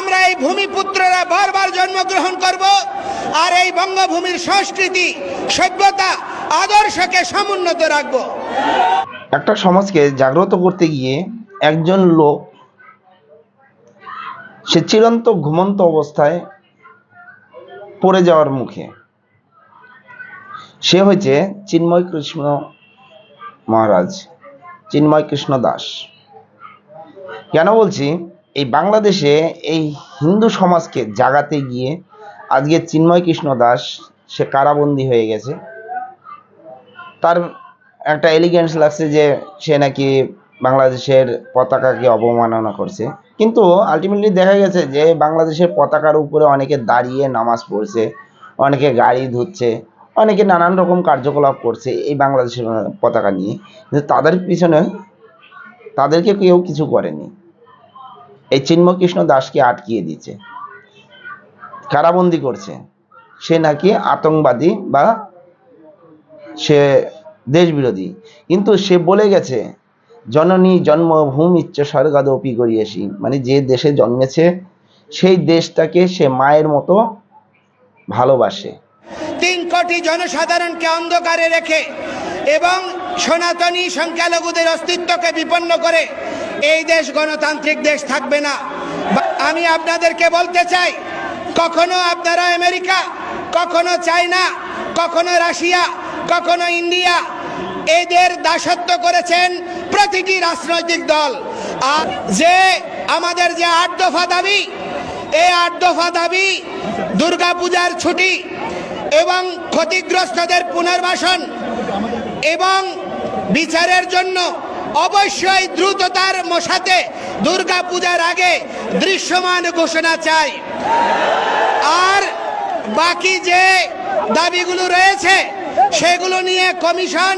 আমরা এই ভূমিপুত্ররা বারবার জন্মগ্রহণ করব আর এই বঙ্গভূমির সংস্কৃতি, সভ্যতা, আদর্শকে সমুন্নত রাখব। একটা সমাজকে জাগ্রত করতে গিয়ে একজন লোক সে চিরন্ত ঘুমন্ত অবস্থায় পড়ে যাওয়ার মুখে। সে হয়েছে চিন্ময় কৃষ্ণ মহারাজ, চিন্ময় কৃষ্ণ দাস। কেন বলছি? এই বাংলাদেশে এই হিন্দু সমাজকে জাগাতে গিয়ে আজকে চিন্ময় কৃষ্ণ দাস, সে কারাবন্দী হয়ে গেছে। তার একটা এলিগেন্স লাগছে যে সে নাকি বাংলাদেশের পতাকাকে অবমাননা করছে। কিন্তু আলটিমেটলি দেখা গেছে যে বাংলাদেশের পতাকার উপরে অনেকে দাঁড়িয়ে নামাজ পড়ছে, অনেকে গাড়ি ধুচ্ছে, অনেকে নানান রকম কার্যকলাপ করছে এই বাংলাদেশের পতাকা নিয়ে। কিন্তু তাদের পিছনে তাদেরকে কেউ কিছু করেনি। এই চিন্ময় কৃষ্ণ দাসকে আটকিয়ে দিচ্ছে কারাবন্দি করছে। সে নাকি আতঙ্কবাদী বা সে দেশবিরোধী। কিন্তু সে বলে গেছে, জননী জন্মভূমিচ্চ স্বর্গাদপি করিয়েছি। মানে যে দেশে জন্মেছে, সেই দেশটাকে সে মায়ের মতো ভালোবাসে। তিন কোটি জনসাধারণকে অন্ধকারে রেখে এবং সনাতনী সংখ্যালঘুদের অস্তিত্বকে বিপন্ন করে এই দেশ গণতান্ত্রিক দেশ থাকবে না। আমি আপনাদেরকে বলতে চাই, কখনো আপনারা আমেরিকা, কখনো চায়না, কখনো রাশিয়া, কখনো ইন্ডিয়া, এদের দাসত্ব করেছেন প্রতিটি রাজনৈতিক দল। আর যে আমাদের যে আট দফা দাবি, এই আট দফা দাবি দুর্গাপূজার ছুটি এবং ক্ষতিগ্রস্তদের পুনর্বাসন এবং বিচারের জন্য অবশ্যই দ্রুততার সাথে দুর্গা পূজার আগে দৃশ্যমান ঘোষণা চাই। আর বাকি যে দাবিগুলো রয়েছে, সেগুলো নিয়ে কমিশন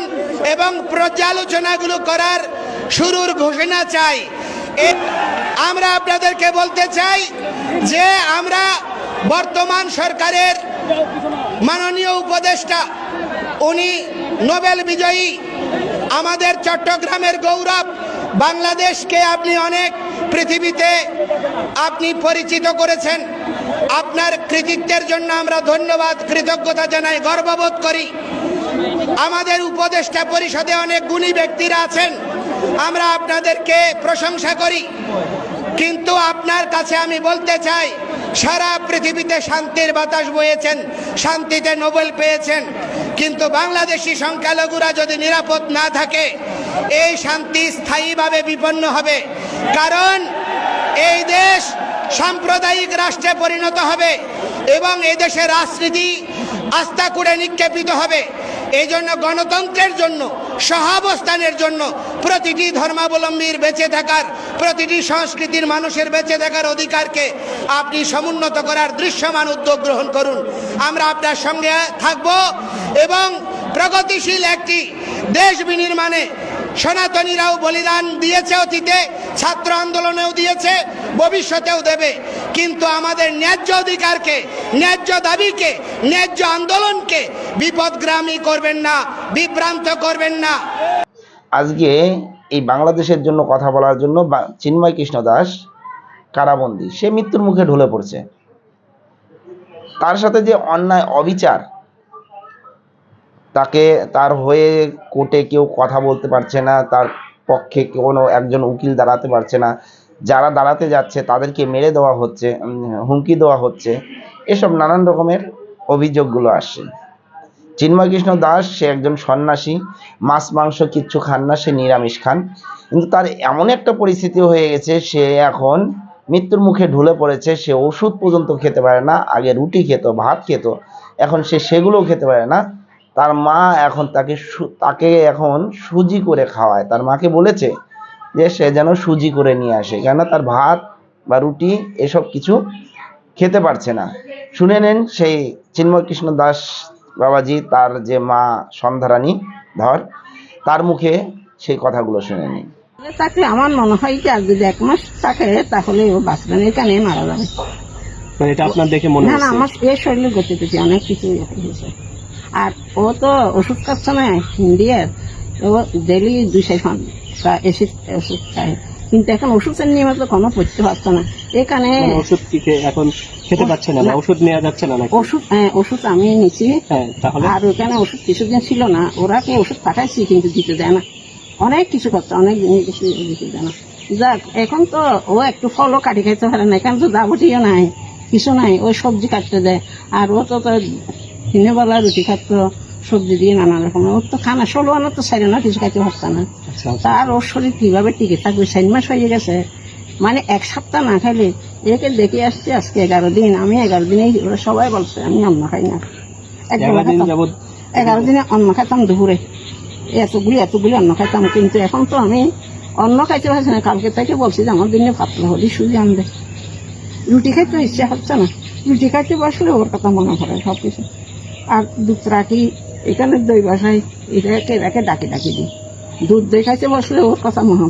এবং পর্যালোচনাগুলো করার শুরুর ঘোষণা চাই। আমরা আপনাদেরকে বলতে চাই যে আমরা বর্তমান সরকারের মাননীয় উপদেষ্টা, উনি নোবেল বিজয়ী আমাদের চট্টগ্রামের গৌরব, বাংলাদেশকে আপনি অনেক পৃথিবীতে আপনি পরিচিত করেছেন। আপনার কৃতিত্বের জন্য আমরা ধন্যবাদ, কৃতজ্ঞতা জানাই, গর্ববোধ করি। আমাদের উপদেষ্টা পরিষদে অনেক গুণী ব্যক্তিরা আছেন। আমরা আপনাদেরকে প্রশংসা করি। কিন্তু আপনার কাছে আমি বলতে চাই সারা পৃথিবীতে শান্তির বাতাস বয়েছেন, শান্তিতে নোবেল পেয়েছেন। কিন্তু বাংলাদেশি সংখ্যালঘুরা যদি নিরাপদ না থাকে, এই শান্তি স্থায়ীভাবে বিপন্ন হবে। কারণ এই দেশ সাম্প্রদায়িক রাষ্ট্রে পরিণত হবে এবং এই দেশের রাজনীতি আস্থা করে নিক্ষেপিত হবে। এই জন্য গণতন্ত্রের জন্য সহাবস্থানের জন্য প্রতিটি ধর্মাবলম্বীর বেঁচে থাকার, প্রতিটি সংস্কৃতির মানুষের বেঁচে থাকার অধিকারকে আপনি সমুন্নত করার দৃশ্যমান উদ্যোগ গ্রহণ করুন। আমরা আপনার সঙ্গে থাকব এবং প্রগতিশীল একটি দেশ বিনির্মাণে সনাতনীরাও বলিদান দিয়েছে অতীতে, ছাত্র আন্দোলনেও দিয়েছে, ভবিষ্যতেও দেবে। কিন্তু আমাদের ন্যায্য অধিকারকে, ন্যায্য দাবিকে, ন্যায্য আন্দোলনকে বিপদগ্রামী করবেন না, বিভ্রান্ত করবেন না। আজকে এই বাংলাদেশের জন্য কথা বলার জন্য চিন্ময় কৃষ্ণ দাস কারাবন্দী, সে মৃত্যুর মুখে ঢলে পড়ছে। তার সাথে যে অন্যায় অবিচার তাকে তার হয়ে কোর্টে কেউ কথা বলতে পারছে না, তার পক্ষে কোনো একজন উকিল দাঁড়াতে পারছে না। যারা দাঁড়াতে যাচ্ছে তাদেরকে মেরে দেওয়া হচ্ছে হুমকি দেওয়া হচ্ছে। এসব নানান রকমের অভিযোগগুলো আসছে চিন্ময় কৃষ্ণ দাস, সে একজন সন্ন্যাসী, মাছ, মাংস কিচ্ছু খান না, সে নিরামিষ খান। কিন্তু তার এমন একটা পরিস্থিতি হয়ে গেছে, সে এখন মৃত্যুর মুখে ঢুলে পড়েছে, সে ওষুধ পর্যন্ত খেতে পারে না, আগে রুটি খেত, ভাত খেত, এখন সে সেগুলোও খেতে পারে না। তার মা এখন তাকে সু- তাকে এখন সুজি করে খাওয়ায়। তার মাকে বলেছে যে সে যেন সুজি করে নিয়ে আসে কেন তার ভাত বা রুটি এসব কিছু খেতে পারছে না। শুনে নেন সেই চিন্ময় কৃষ্ণ দাস বাবাজি তার যে মা সন্ধ্যারানী ধর তার মুখে সেই কথাগুলো শুনে নিন। তাকে আমার মনে হয় কি আর যদি এক মাস থাকে তাহলে ও বাঁচবে না এখানে মারা যাবে। মানে এটা আপনার দেখে মনে না না আমার এর শরীরে গতি অনেক কিছু হয়েছে আর ও তো ওষুধ খাচ্ছে না ইন্ডিয়ার ও ডেলি দুইশো এসিড ওষুধ খায়। কিন্তু এখন ওষুধের নিয়মে তো কোনো পড়তে পারতো না। এখানে মানে ওষুধ এখন খেতে পাচ্ছে না ওষুধ নেওয়া যাচ্ছে না ওষুধ হ্যাঁ, ওষুধ আমি নিচ্ছি হ্যাঁ আর ওখানে ওষুধ কিছুদিন ছিল না। ওরা কি ওষুধ পাঠাইছি কিন্তু দিতে দেয় না। অনেক কিছু করতে অনেক জিনিস কিছু দিতে দেয় না। যাক এখন তো ও একটু ফলও কাটি খাইতে পারে না। এখানে তো দাবটিও নাই কিছু নাই ওই সবজি কাটতে দেয়। আর ও তো তো দিনের বেলা রুটি খাতো সবজি দিয়ে নানা রকম। ওর তো খানা ষোলো আনা তো সাইরে না কিছু খাইতে পারত না। আচ্ছা আচ্ছা। তার ওর শরীর কীভাবে টিকে থাকবে চার মাস হয়ে গেছে। মানে এক সপ্তাহ না খাইলে একে দেখে আসছে আজকে এগারো দিন। আমি এগারো দিনেই ওরা সবাই বলছে আমি অন্ন খাই না। এগারো দিন দিনে অন্ন খাইতাম দুপুরে। এতগুলি এতগুলি অন্ন খাইতাম। কিন্তু এখন তো আমি অন্ন খাইতে পারছি না। কালকে থেকে বলছি যে আমার দিনে পাতলা হলি সুজি আনবে। রুটি খাইতে ইচ্ছা হচ্ছে না। রুটি খাইতে বসলে ওর কথা মনে পড়ে সব কিছু আর দুধ রাখি এখানে দই বসাই এটাকে এটাকে ডাকি ডাকি দিই। দুধ দই খাইতে বসলে ওর কথা মনে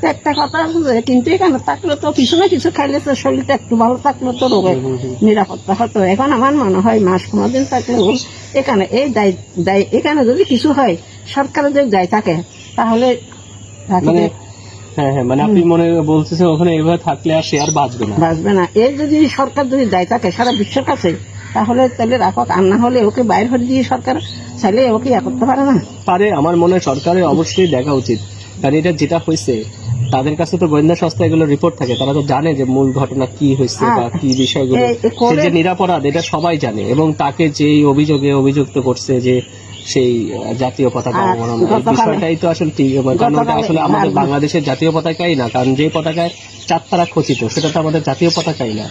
তো একটা কথা কিন্তু এখানে থাকলে তো কিছু না কিছু খাইলে তো শরীরটা একটু ভালো থাকলে তো রোগের নিরাপত্তা হতো। এখন আমার মনে হয় মাস পনেরো দিন থাকলেও এখানে এই দায় দায় এখানে যদি কিছু হয় সরকারের যদি দায় থাকে তাহলে মানে হ্যাঁ হ্যাঁ মানে আপনি মনে বলতেছেন ওখানে এভাবে থাকলে আর সে আর বাঁচবে না। বাঁচবে না। এর যদি সরকার যদি দায় থাকে সারা বিশ্বের কাছে তাহলে তাহলে রাখক আর না হলে ওকে বাইর করে দিয়ে সরকার চাইলে ওকে ইয়া করতে পারে না। পারে আমার মনে হয় সরকারের অবশ্যই দেখা উচিত। কারণ এটা যেটা হয়েছে তাদের কাছে তো গোয়েন্দা সংস্থা এগুলো রিপোর্ট থাকে তারা তো জানে যে মূল ঘটনা কি হয়েছে বা কি বিষয়গুলো। সে যে নিরাপরাধ এটা সবাই জানে। এবং তাকে যে অভিযোগে অভিযুক্ত করছে যে সেই জাতীয় পতাকা অবমাননা। এই বিষয়টাই তো আসলে ঠিক কারণ ওটা আসলে আমাদের বাংলাদেশের জাতীয় পতাকাই না কারণ যে পতাকায় চারতারা খচিত সেটা তো আমাদের জাতীয় পতাকাই না।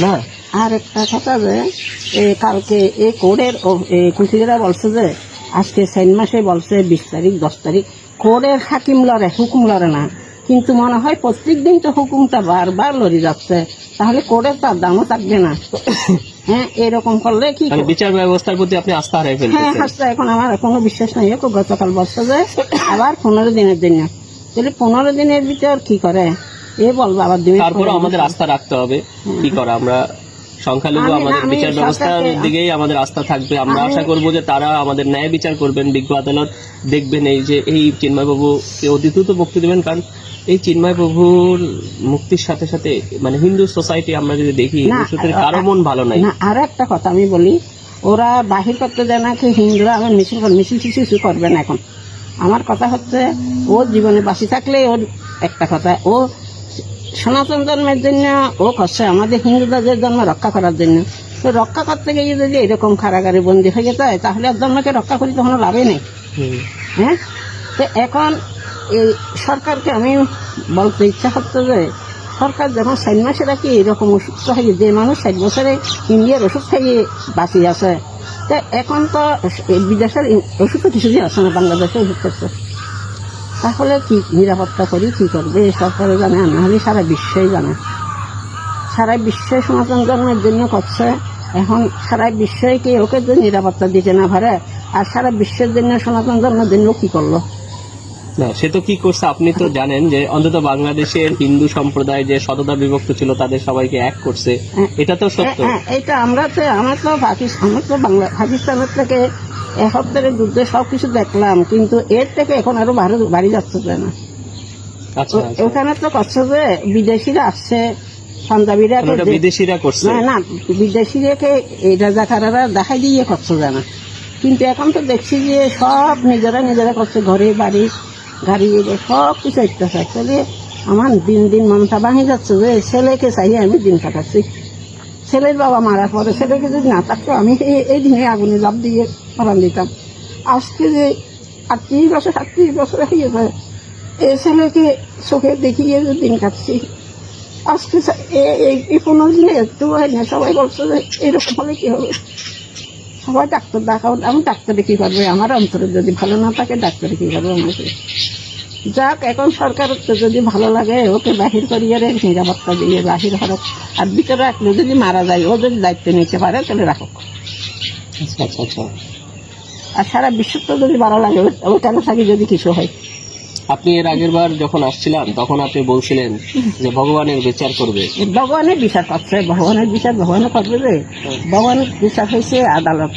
না? আর একটা কথা যে এ কালকে এই কোর্টের কুচিরা বলছে যে আজকে সেন মাসে বলছে বিশ তারিখ দশ তারিখ। কোর্টের হাকিম লড়ে হুকুম লড়ে না। কিন্তু মনে হয় প্রত্যেক দিন তো হুকুমটা বারবার লড়ে যাচ্ছে। তাহলে কোর্টের তার দামও থাকবে না। হ্যাঁ এরকম করলে কি মানে বিচার ব্যবস্থার প্রতি আপনি আস্থা হারাই হ্যাঁ আস্থা এখন আমার কোনো বিশ্বাস নাই। ও গতকাল বলছে যে আবার পনেরো দিনের জন্য। তাহলে পনেরো দিনের ভিতর কি করে? এ বলব আবার দুই তারপরে আমাদের আস্থা রাখতে হবে। কি করা আমরা সংখ্যালঘু আমাদের বিচার ব্যবস্থার দিকেই আমাদের আস্থা থাকবে। আমরা আশা করব যে তারা আমাদের ন্যায় বিচার করবেন বিজ্ঞ আদালত দেখবেন এই যে এই চিন্ময় বাবুকে অতি দ্রুত মুক্তি দেবেন কারণ এই চিন্ময় প্রভুর মুক্তির সাথে সাথে মানে হিন্দু সোসাইটি আমরা যদি দেখি কারও মন ভালো নাই। না আর একটা কথা আমি বলি ওরা বাহির করতে দেয় না কি হিন্দুরা আবার মিছিল মিছিল টিছিল কিছু করবে না এখন। আমার কথা হচ্ছে ও জীবনে বাঁচি থাকলে ওর একটা কথা ও সনাতন ধর্মের জন্য ও করছে আমাদের হিন্দুদের জন্ম রক্ষা করার জন্য। তো রক্ষা করতে গিয়ে যদি এরকম কারাগারে বন্দি হয়ে যেতে হয় তাহলে আর ধর্মকে রক্ষা করি তখন লাভই নেই। হ্যাঁ? তো এখন এই সরকারকে আমি বলতে ইচ্ছা হচ্ছে যে সরকার যখন ষাট মাসে রাখি এরকম অসুস্থ হয়ে যে মানুষ ষাট বছরে ইন্ডিয়ার ওষুধ খেয়ে বাঁচিয়ে আছে তো এখন তো এই বিদেশের ই- ওষুধ তো কিছুদিন আছে না বাংলাদেশে ওষুধ করছে তাহলে কি নিরাপত্তা করি কি করবে? সরকারে জানে আর নাহলে সারা বিশ্বই জানে। সারা বিশ্বে সনাতন ধর্মের জন্য করছে। এখন সারা বিশ্বই কি ওকে যে নিরাপত্তা দিতে না পারে আর সারা বিশ্বের জন্য সনাতন ধর্মের জন্য কি করল? না সে তো কি করছে? আপনি তো জানেন যে অন্তত বাংলাদেশের হিন্দু সম্প্রদায় যে সততা বিভক্ত ছিল তাদের সবাইকে এক করছে। হ্যাঁ। এটা তো সত্য। হ্যাঁ, এটা আমরা তো আমার তো পাকিস্তান আমার তো বাংলা পাকিস্তানের থেকে এক সপ্তাহের যুদ্ধে সব কিছু দেখলাম কিন্তু এর থেকে এখন আরও ভারত বাড়ি যাচ্ছে না আচ্ছা ও- আচ্ছা। ওখানে তো করছে যে বিদেশিরা আসছে পাঞ্জাবিরা বিদেশিরা করছে। না না বিদেশিরাকে এই রাজাকারারা দেখাই দিয়ে করছে জানা কিন্তু এখন তো দেখছি যে সব নিজেরা নিজেরা করছে ঘরে বাড়ি গাড়ি সব কিছু অত্যাচার। তাহলে আমার দিন দিন মনটা ভাঙে যাচ্ছে যে ছেলেকে চাই আমি দিন কাটাচ্ছি। ছেলের বাবা মারার পরে ছেলেকে যদি না থাকতো আমি এই- এই দিনে আগুনে লাভ দিয়ে ফরান দিতাম। আজকে যে আটত্রিশ বছর, সাতত্রিশ বছর হয়ে গেছে এই ছেলেকে চোখে দেখিয়ে যে দিন কাটছি। আজকে এ- এই- পনেরো দিনে একটু হয় না। সবাই বলছে যে এরকম হলে কি হবে? সবাই ডাক্তার দেখাও আমি ডাক্তারে কি করবে? আমার অন্তরে যদি ভালো না থাকে, ডাক্তারে কি করবে আমাকে? যাক, এখন সরকার যদি ভালো লাগে, ওকে বাহির করিয়ে রে নিরাপত্তা দিয়ে বাহির হরক আর ভিতরে রাখলে যদি মারা যায়, ও যদি দায়িত্ব নিতে পারে, তাহলে রাখো। আচ্ছা আচ্ছা আচ্ছা। আর সারা বিশ্ব তো যদি ভালো লাগে ও- ওখানে থাকি যদি কিছু হয়। আপনি এর আগের বার যখন আসছিলাম তখন আপনি বলছিলেন যে ভগবানের বিচার করবে। এ ভগবানের বিচার করছে ভগবানের বিচার ভগবানে করবে যে ভগবানের বিচার হয়েছে আদালত।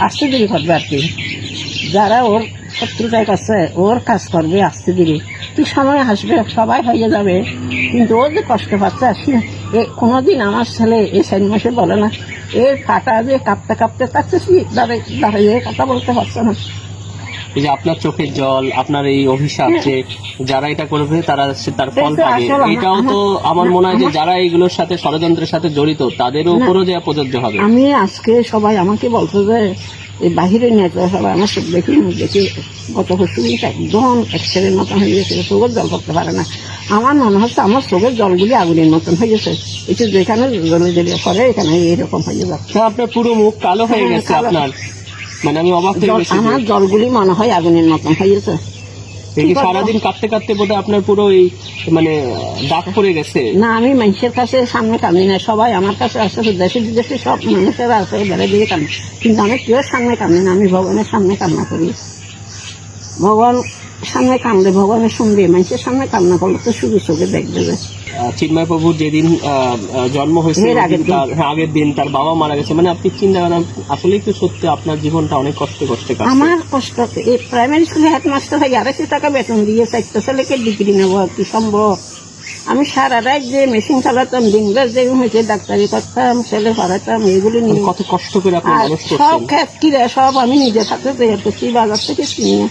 আসতে দিকে করবে আর কি। যারা ওর শত্রুতায় করছে ওর কাজ করবে আসতে দিকে তুই সময় আসবে সবাই হয়ে যাবে। কিন্তু ও যে কষ্ট পাচ্ছে এ কোনোদিন আমার ছেলে এই সাইন মাসে বলে না। এর ফাটা যে কাঁপতে কাঁপতে থাকতেছি দাঁড়িয়ে দাঁড়িয়ে কথা বলতে পারছে না। এই যে আপনার চোখের জল আপনার এই অভিশাপ যে যারা এটা করবে তারা তার ফল পাবে। এটাও তো আমার মনে হয় যে যারা এইগুলোর সাথে ষড়যন্ত্রের সাথে জড়িত তাদের উপরও যে প্রযোজ্য হবে। আমি আজকে সবাই আমাকে বলছে যে এই বাহিরে নেতা সবাই আমার চোখ দেখি দেখি গত পরশুদিনটা একদম এক্সরের মতন হয়ে গেছে চোখের জল করতে পারে না। আমার মনে হচ্ছে আমার চোখের জলগুলি আগুনের মতন হয়ে গেছে। এটা যেখানে জলে জলে করে এখানে এরকম হয়ে যাচ্ছে। আপনার পুরো মুখ কালো হয়ে হ্যাঁ, গেছে। আপনার। মানে আমি অবাক হয়ে জল গেছি আমার জলগুলি মনে হয় আগুনের মতন হয়ে করব? সারাদিন কাঁদতে কাঁদতে বোধহয় আপনার পুরো এই মানে দাগ পড়ে গেছে। না আমি মানুষের কাছে সামনে কামি না সবাই আমার কাছে আসে দেশে বিদেশে সব মানুষেরা আসে বেড়ে দিয়ে কামি কিন্তু আমি কেউ সামনে কামি না আমি ভগবানের সামনে কান্না করি। ভগবান সামনে কামলে ভগবানের শুনবে মানুষের সামনে করলে তো দেখবে। চিন্ময় প্রভুর যেদিন জন্ম হয়েছে আগের দিন। তার হ্যাঁ, আগের দিন তার বাবা মারা গেছে। মানে আপনি চিন্তা করেন আসলেই তো সত্যি আপনার জীবনটা অনেক কষ্টে কষ্টে আমার কষ্ট এই প্রাইমারি স্কুলে হেডমাস্টার হয়ে আড়াইশো টাকা বেতন দিয়ে চারটা ছেলেকে ডিগ্রি নেব আর কি সম্ভব? আমি সারা রাত যে মেশিন চালাতাম দিন রাত যে হয়েছে ডাক্তারি করতাম ছেলে পড়াতাম এগুলি মানে নিয়ে কত কষ্ট করে সব ক্ষেত কিরে সব আমি নিজে থাকতে তৈরি করছি বাজার থেকে কিনে।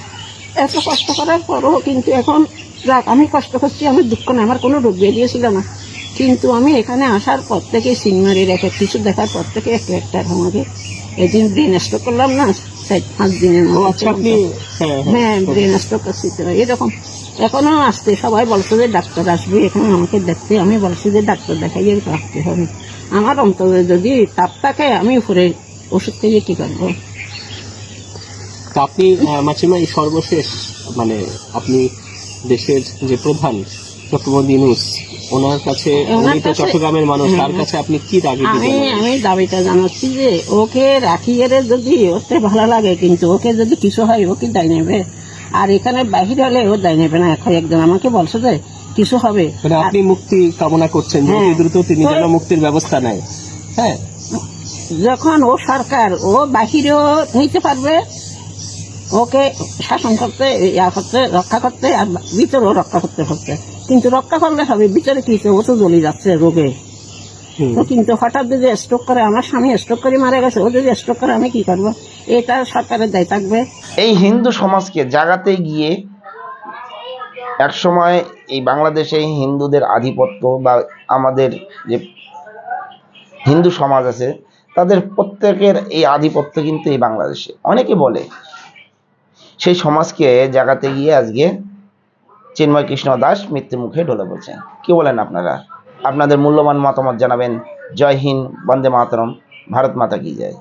এত কষ্ট করার পরও কিন্তু এখন যাক আমি কষ্ট করছি আমার দুঃখ না আমার কোনো রোগ বেরিয়েছিল না। কিন্তু আমি এখানে আসার পর থেকে সিনেমারির এক এক কিছু দেখার পর থেকে একটা একটা আমাকে এদিন ব্রেন স্ট্রোক করলাম না চার পাঁচ দিনের আচ্ছা হ্যাঁ হ্যাঁ ব্রেন স্ট্রোক করছি তো এরকম। এখনও আসতে সবাই বলছে যে ডাক্তার আসবে এখানে আমাকে দেখতে আমি বলছি যে ডাক্তার দেখাইয়ে রাখতে হবে। আমার অন্তরে যদি তাপ থাকে আমি উপরে ওষুধ থেকে কী করব? তো আপনি মাসিমা এই সর্বশেষ মানে আপনি দেশের যে প্রধান চট্টগ্রাম ইউনুস ওনার কাছে উনি তো চট্টগ্রামের মানুষ হ্যাঁ, তার কাছে আপনি কি দাবি আমি আমি দাবিটা জানাচ্ছি যে ওকে রাখিয়ে যদি ওতে ভালো লাগে কিন্তু ওকে যদি কিছু হয় ওকে দায় নেবে? আর এখানে বাহির হলে ও দায় নেবে না এখন একজন আমাকে বলছে যে কিছু হবে। মানে আপনি মুক্তি কামনা করছেন যে হ্যাঁ। অতি দ্রুত তিনি যেন মুক্তির ব্যবস্থা নেয়। হ্যাঁ। যখন ও সরকার ও বাহিরেও নিতে পারবে ওকে শাসন করতে ইয়া করতে রক্ষা করতে আর ভিতরেও রক্ষা করতে করতে কিন্তু রক্ষা করলে হবে ভিতরে কি ও তো জ্বলে যাচ্ছে রোগে। তো কিন্তু হঠাৎ যদি স্ট্রোক করে আমার স্বামী স্ট্রোক করে মারা গেছে ও যদি স্ট্রোক করে আমি কি করব? এটা সরকারের দায় থাকবে। এই হিন্দু সমাজকে জাগাতে গিয়ে একসময় এই বাংলাদেশে হিন্দুদের আধিপত্য বা আমাদের যে হিন্দু সমাজ আছে তাদের প্রত্যেকের এই আধিপত্য কিন্তু এই বাংলাদেশে। অনেকে বলে সেই সমাজকে জাগাতে গিয়ে আজকে চিন্ময় কৃষ্ণ দাস মৃত্যু মুখে ঢলে পড়ছে। কি বলেন আপনারা? আপনাদের মূল্যবান মতামত জানাবেন। জয় হিন্দ, বন্দে মাতরম, ভারত মাতা কি জয়।